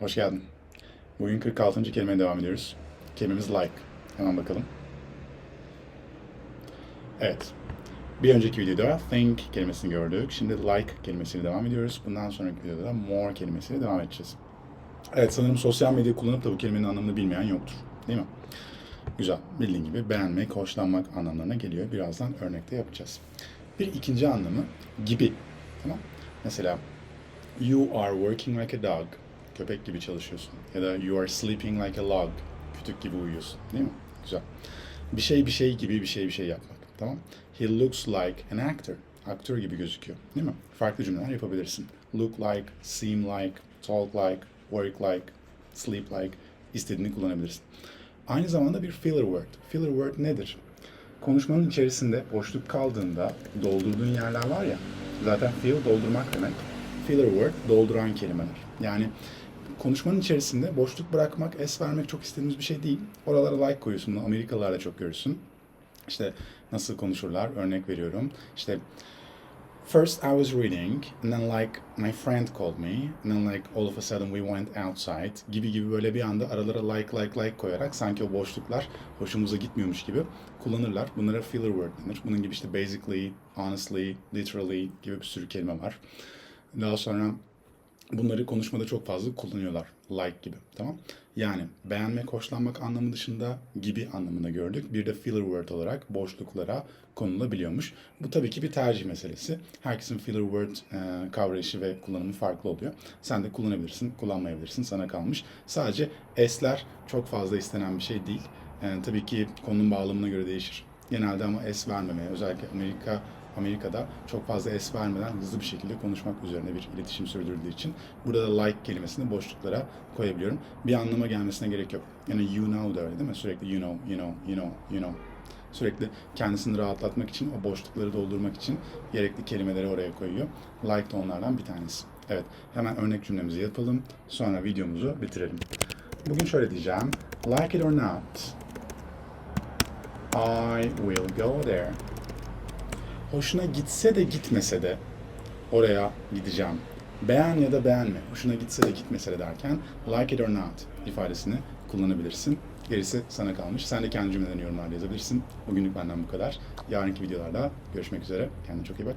Hoş geldin. Bugün 46. kelimeye devam ediyoruz. Kelimemiz like. Hemen bakalım. Evet. Bir önceki videoda think kelimesini gördük. Şimdi like kelimesiyle devam ediyoruz. Bundan sonraki videoda da more kelimesiyle devam edeceğiz. Evet sanırım sosyal medya kullanıp da bu kelimenin anlamını bilmeyen yoktur. Değil mi? Güzel. Bildiğin gibi beğenmek, hoşlanmak anlamlarına geliyor. Birazdan örnekte yapacağız. Bir ikinci anlamı gibi. Tamam. Mesela You are working like a dog. Köpek gibi çalışıyorsun. Ya da you are sleeping like a log. Kütük gibi uyuyorsun. Değil mi? Güzel. Bir şey bir şey gibi bir şey bir şey yapmak. Tamam. He looks like an actor. Aktör gibi gözüküyor. Değil mi? Farklı cümleler yapabilirsin. Look like, seem like, talk like, work like, sleep like istediğini kullanabilirsin. Aynı zamanda bir filler word. Filler word nedir? Konuşmanın içerisinde boşluk kaldığında doldurduğun yerler var ya, zaten fill doldurmak demek. Filler word dolduran kelimeler. Yani konuşmanın içerisinde boşluk bırakmak, es vermek çok istediğimiz bir şey değil. Oralara like koyuyorsun. Amerikalılar da çok görürsün. İşte nasıl konuşurlar? Örnek veriyorum. İşte First I was reading and then like my friend called me and then like all of a sudden we went outside gibi gibi böyle bir anda aralara like like like koyarak sanki o boşluklar hoşumuza gitmiyormuş gibi kullanırlar. Bunlara filler word denir. Bunun gibi işte basically, honestly, literally gibi bir sürü kelime var. Daha sonra bunları konuşmada çok fazla kullanıyorlar. Like gibi. Tamam. Yani beğenmek, hoşlanmak anlamı dışında gibi anlamında gördük. Bir de filler word olarak boşluklara konulabiliyormuş. Bu tabii ki bir tercih meselesi. Herkesin filler word e, kavrayışı ve kullanımı farklı oluyor. Sen de kullanabilirsin, kullanmayabilirsin. Sana kalmış. Sadece esler çok fazla istenen bir şey değil. E, tabii ki konunun bağlamına göre değişir. Genelde ama es vermemeye, özellikle Amerika Amerika'da çok fazla es vermeden hızlı bir şekilde konuşmak üzerine bir iletişim sürdürdüğü için burada da like kelimesini boşluklara koyabiliyorum. Bir anlama gelmesine gerek yok. Yani you know da öyle değil mi? Sürekli you know, you know, you know, you know. Sürekli kendisini rahatlatmak için, o boşlukları doldurmak için gerekli kelimeleri oraya koyuyor. Like de onlardan bir tanesi. Evet, hemen örnek cümlemizi yapalım. Sonra videomuzu bitirelim. Bugün şöyle diyeceğim. Like it or not, I will go there hoşuna gitse de gitmese de oraya gideceğim. Beğen ya da beğenme, hoşuna gitse de gitmese de derken like it or not ifadesini kullanabilirsin. Gerisi sana kalmış. Sen de kendi cümlelerini yorumlarda yazabilirsin. Bugünlük benden bu kadar. Yarınki videolarda görüşmek üzere. Kendine çok iyi bak.